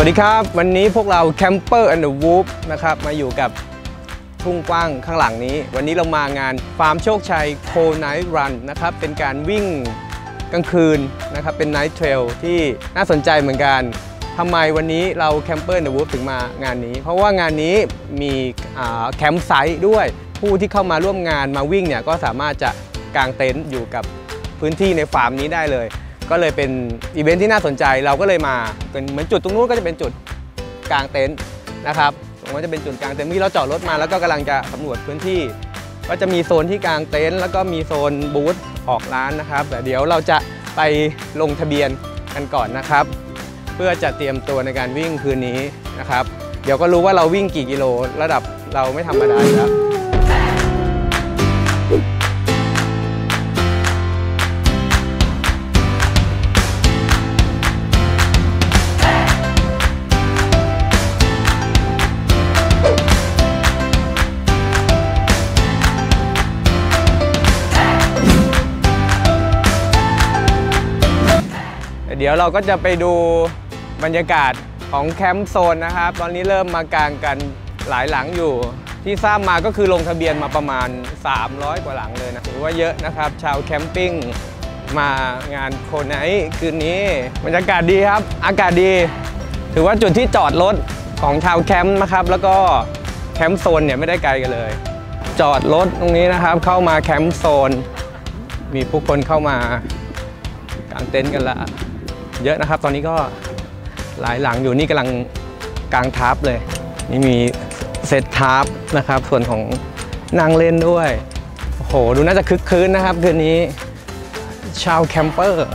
วัสดีครับ วันนี้พวกเราแคมเปอร์ and the Wolf นะครับมาอยู่กับทุ่งกว้างข้างหลังนี้ วันนี้เรามางานฟาร์มโชคชัยโคไนท์รันนะครับเป็นการวิ่งกลางคืนนะครับเป็นไนท์เทรลที่น่าสนใจเหมือนกันทำไมวันนี้เราแคมเปอร์ and the Wolf ถึงมางานนี้ เพราะว่างานนี้มีแคมป์ไซต์ด้วยผู้ที่เข้ามาร่วมงานมาวิ่งเนี่ยก็สามารถจะกางเต็นท์อยู่กับพื้นที่ในฟาร์มนี้ได้เลย ก็เลยเป็นอีเวนท์ที่น่าสนใจเราก็เลยมาเป็นเหมือนจุดตรงนู้นก็จะเป็นจุดกลางเต็นท์นะครับตรงนั้นจะเป็นจุดกลางเต็นท์เมื่อกี้เราจอดรถมาแล้วก็กำลังจะสำรวจพื้นที่ ก็จะมีโซนที่กลางเต็นท์แล้วก็มีโซนบูธออกร้านนะครับแต่เดี๋ยวเราจะไปลงทะเบียนกันก่อนนะครับ เพื่อจะเตรียมตัวในการวิ่งคืนนี้นะครับ เดี๋ยวก็รู้ว่าเราวิ่งกี่กิโล ระดับเราไม่ธรรมดาแล้ว ดี๋ยวเราก็จะไปดูบรรยากาศของแคมป์โซนนะครับ ตอนนี้เริ่มมากางกันหลายหลังอยู่ ที่ทราบมาก็คือลงทะเบียนมาประมาณ 300 กว่าหลังเลยนะถือว่าเยอะนะครับ ชาวแคมปิ้งมางานโคไนคืนนี้บรรยากาศดีครับ อากาศดี ถือว่าจุดที่จอดรถของชาวแคมป์นะครับ แล้วก็แคมป์โซนเนี่ยไม่ได้ไกลกันเลย จอดรถตรงนี้นะครับ เข้ามาแคมป์โซน มีผู้คนเข้ามากางเต็นท์กันละ เยอะนะครับ ตอนนี้ก็หลายหลังอยู่นี่กำลังกลางทับเลย นี่มีเซตทับนะครับ ส่วนของนั่งเล่นด้วยโอ้โหดูน่าจะคึกคืนนะครับ คืนนี้ชาวแคมเปอร์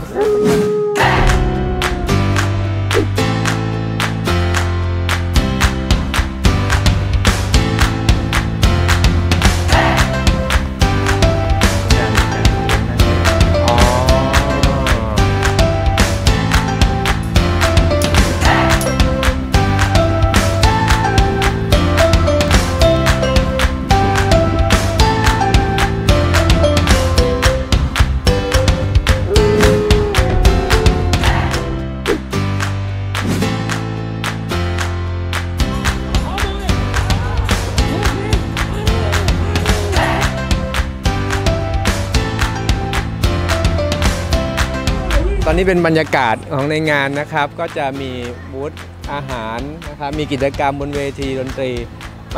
นนี้เป็นบรรยากาศของในงานนะครับ ก็จะมีบูธอาหารนะครับ มีกิจกรรมบนเวทีดนตรี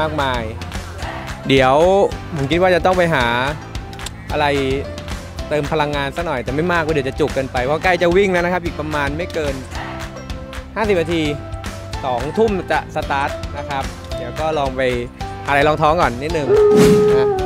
มากมาย เดี๋ยวผมคิดว่าจะต้องไปหาอะไรเติมพลังงานสักหน่อยแต่ไม่มากก็เดี๋ยวจะจุกกินไปเพราะใกล้จะวิ่งแล้วนะครับ อีกประมาณไม่เกิน 50นาที2ทุ่มจะสตาร์ทนะครับ เดี๋ยวก็ลองไปอะไรรองท้องก่อนนิดนึงนะ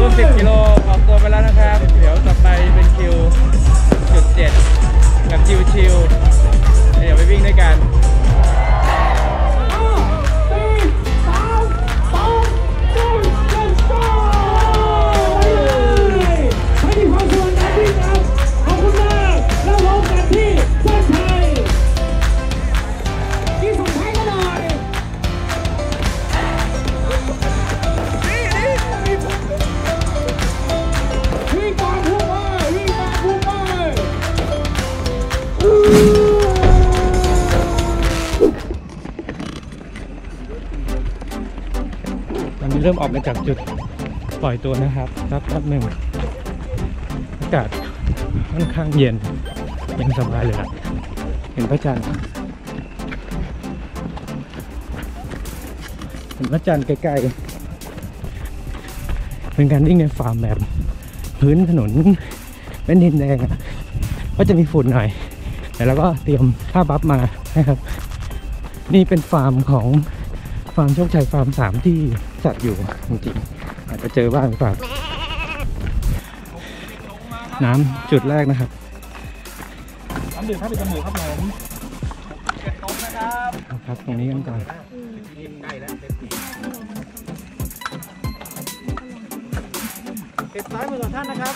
รุ่น10กิโลออกตัวไปแล้วนะครับ เดี๋ยวต่อไปเป็นคิวจุด7กับชิวชิวๆเดี๋ยวไปวิ่งด้วยกัน นนี้เริ่มออกมาจากจุดปล่อยตัวนะครับสักแป๊บหนึ่งอากาศค่อนข้างเย็นเย็นสบายเลยอะเห็นพระจันทร์เห็นพระจันทร์ใกล้ๆเป็นการวิ่งในฟาร์มแบบพื้นถนนเป็นดินแดงอะก็จะมีฝุ่นหน่อยแต่แต่แล้วก็เตรียมผ้าบัฟมานะครับ นี่เป็นฟาร์มของ ฟาร์มโชคชัยฟาร์มสามที่จัดอยู่จริงๆอาจจะเจอบ้างหรือเปล่าน้ำจุดแรกนะครับน้ำดื่มท่าเป็นจมูกครับผมครับตรงนี้กันก่อนเก็บซ้ายมือของท่านนะครับ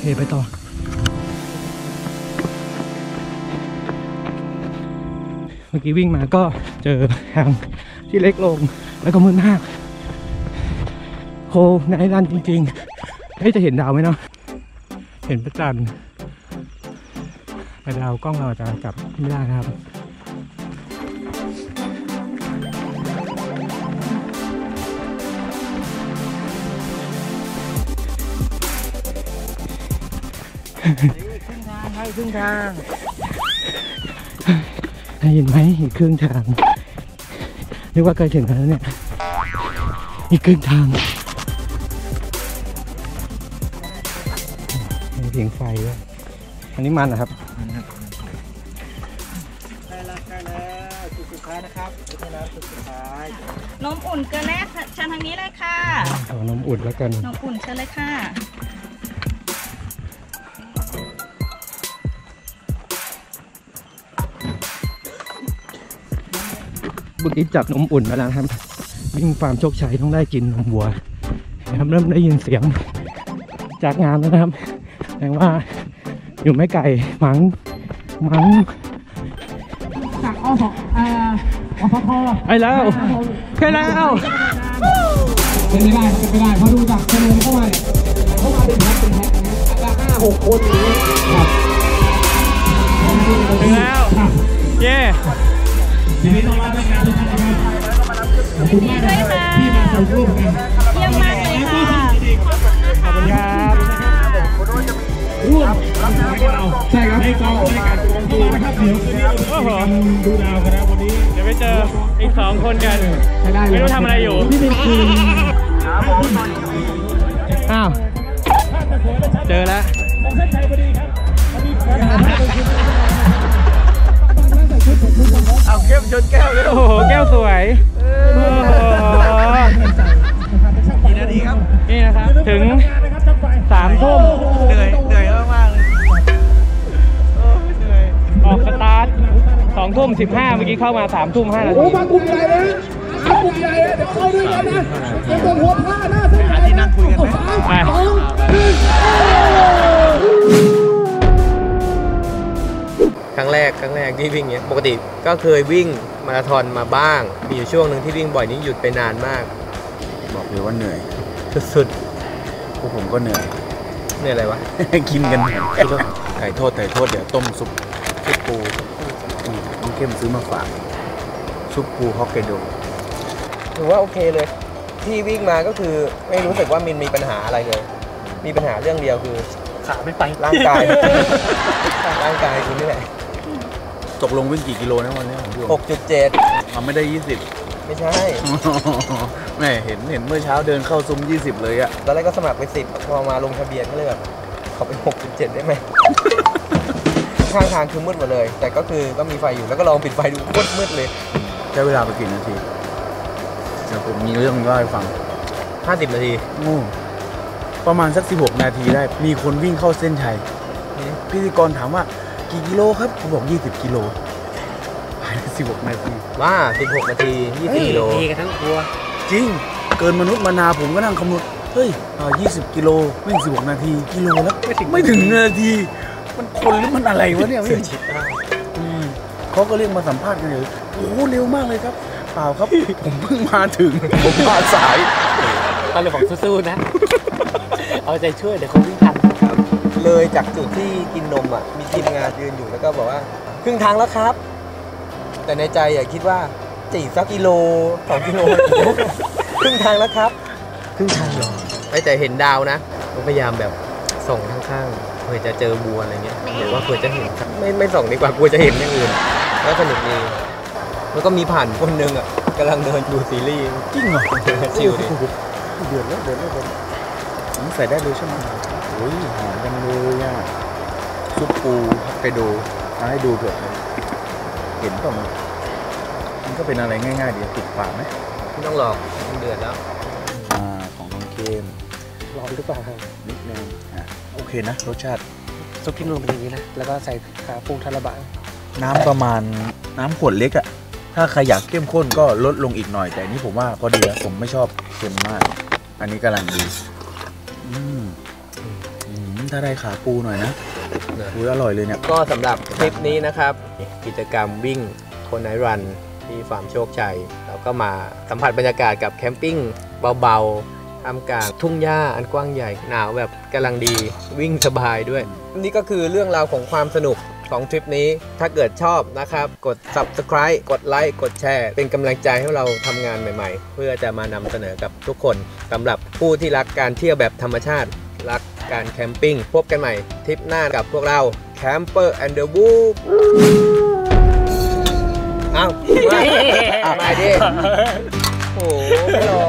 เทไปต่อ เมื่อกี้วิ่งมาก็เจอทางที่เล็กลงแล้วก็มืดมากโคในรันจริงๆเฮ้ยจะเห็นดาวไหมเนาะเห็นพระจันทร์แต่ดาวกล้องเราจะจับไม่ได้นะครับให้ครึ่งทาง ได้ยินไหมอีกครึ่งทางนึกว่าใกล้ถึงแล้วเนี่ย อีกครึ่งทางมีเสียงไฟด้วยอันนี้มันนะครับใกล้แล้วใกล้แล้วจุดสุดท้ายนะครับจุดแล้วจุดสุดท้ายนมอุ่นเกลือแร่เชิญทางนี้เลยค่ะเอานมอุ่นแล้วกันนมอุ่นเชิญเลยค่ะ เมื่อกี้จับนมอุ่นมาแล้วนะครับ วิ่งฟาร์มโชคชัยต้องได้กินนมวัวนะครับเริ่มได้ยินเสียงจากงานแล้วนะครับแสดงว่าอยู่ไม่ไกลมั้งมั้งจากอสเอ่ออสพไปแล้วไปแล้วเป็นไม่ได้ครับเป็นไม่ได้เพราะดูจากจำนวนเข้ามาเนี่ยเข้ามาเป็นแพ็คเป็นแพ็คนะฮะละห้าหกคนอย่างนี้ครับถึงแล้ว เย้ ทีนี้ต้องรับด้วยกันทุกท่านนะครับขอบคุณมากนะครับที่มาส่งรูปกันเยี่ยมมากเลยค่ะขอบคุณครับร่วมรับงานกับเราใช่ครับให้กองให้การกองดูนะครับเดี๋ยวคืนนี้เราจะดูดาวกันนะวันนี้เดี๋ยวไปเจออีกสองคนกันไม่รู้ทำอะไรอยู่นี่เป็นคืนอ้าวเจอแล้ว ของเส้นชัยพอดีครับพอดีครับเอาเข้มชนแก้วเลยโอ้โหแก้วสวยโอ้โหกี่นาทีครับนี่นะครับ ถึงนะครับช่างไฟสามทุ่มเหนื่อยเหนื่อยมากๆเลยโอ้ยเหนื่อยออกสตาร์ทสองทุ่มสิบห้าเมื่อกี้เข้ามาสามทุ่มห้านาโอ้ทีมากลุ่มใหญ่เลยนะมากลุ่มใหญ่เลยเดี๋ยวเข้าด้วยกันนะเดี๋ยวตัวหัวผ้าหน้าเส้นชัยที่นั่งคุยกันไหมสามสองหนึ่ง ครั้งแรกครั้งแรกที่วิ่งเนี้ยปกติก็เคยวิ่งมาราธอนมาบ้าง มีอยู่ช่วงหนึ่งที่วิ่งบ่อยนี้หยุดไปนานมาก บอกเลยว่าเหนื่อย สุดพวกผมก็เหนื่อย ๆเหนื่อยอะไรวะกินกันเหนื่อยไก่โทษไก่โทษเดี๋ยวต้มซุปซุปปูอืมน้องเข้มซื้อมาฝากซุปปูฮอกไกโดถือว่าโอเคเลย ที่วิ่งมาก็คือไม่รู้สึกว่ามินมีปัญหาอะไรเลย มีปัญหาเรื่องเดียวคือ ขาไม่ไป ร่างกาย ร่างกายคุณนี่แหละ ตกลงวิ่งกี่กิโลนะวันนี้ของพี่โอ6.7มันไม่ได้20ไม่ใช่แม่เห็นเห็นเมื่อเช้าเดินเข้าซุ้ม20เลยอะตอนแรกก็สมัครไป10พอมาลงทะเบียนก็เลยแบบขอเป็น6.7ได้ไหมข้างทางคือมืดหมดเลย แต่ก็คือก็มีไฟอยู่แล้วก็ลองปิดไฟดูโคตรมืดเลยใช้เวลาไปกี่นาทีเดี๋ยวผมมีเรื่องเล่าให้ฟัง50นาทีโอ้ประมาณสัก16นาทีได้ มีคนวิ่งเข้าเส้นชัยพิธีกรถามว่า กี่กิโลครับผมบอก 20 กิโลภายใน16นาทีว่า16นาที20กิโลจริง เกินมนุษย์มานาผมก็นั่งคำนวณเฮ้ยอ่า20กิโลวิ่ง16นาทีกิโลแล้วไม่ถึงนาที มันคนหรือมันอะไรวะเนี่ยพี่อืมเขาก็เรียกมาสัมภาษณ์กันเลยโอ้โหเร็วมากเลยครับ เปล่าครับ ผมเพิ่งมาถึง ผมมาสายก็เลยบอกสู้ๆนะ เอาใจช่วยเดี๋ยวคนวิ่งทัน เลยจากจุดที่กินนมอะมีทีมงานยืนอยู่แล้วก็บอกว่า ครึ่งทางแล้วครับ แต่ในใจอะคิดว่าจีสักกิโลสองกิโล ครึ่งทางแล้วครับครึ่งทางเหรอไม่แต่เห็นดาวนะผมพยายามแบบส่องข้างๆเผื่อจะเจอบัวอะไรเงี้ยหรือว่าเผื่อจะเห็นครับไม่ไม่ส่องดีกว่ากลัวจะเห็นอย่างอื่นแล้วสนุกดีแล้วก็มีผ่านคนหนึงอะกำลังเดินดูซีรีส์จริงเหรอชิลดิเดือดแล้วเดือดแล้วเดือดแล้วผมใส่ได้เลยใช่ไหมโอ้ยหอมจังเลยอะซุปปูฮอกไกโดมาให้ดูเถอะเห็นป่ะมันมันก็เป็นอะไรง่ายๆดีติดปากไหมไม่ต้องหลอกมันเดือดแล้วอ่าของน้องเกมร้อนหรือเปล่าครับนิดนึงอะโอเคนะรสชาติซุปที่นู่นเป็นอย่างนี้นะ แล้วก็ใส่ขาปูทาราบะน้ำประมาณน้ำขวดเล็กอะถ้าใครอยากเข้มข้นก็ลดลงอีกหน่อย แต่อันนี้ผมว่าพอดีแล้วผมไม่ชอบเค็มมาก อันนี้กำลังดี อืมอืม ถ้าได้ขาปูหน่อยนะอุ้ยอร่อยเลยเนี่ยก็สำหรับคลิปนี้นะครับ กิจกรรมวิ่งโคนไนรันที่ฟาร์มโชคชัยเราก็มาสัมผัสบรรยากาศกับแคมปิ้งเบาๆท่ามกลางทุ่งหญ้าอันกว้างใหญ่หนาวแบบกำลังดีวิ่งสบายด้วย นี่ก็คือเรื่องราวของความสนุกของทริปนี้ถ้าเกิดชอบนะครับ กด subscribe กดไลค์กดแชร์ เป็นกำลังใจให้เราทำงานใหม่ๆ เพื่อจะมานำเสนอกับทุกคนสำหรับผู้ที่รักการเที่ยวแบบธรรมชาติรั กการแคมปิ้งพบกันใหม่ทริปหน้ากับพวกเรา Camper and the Woop อ้าวมามาดิโอ้โหไม่รอ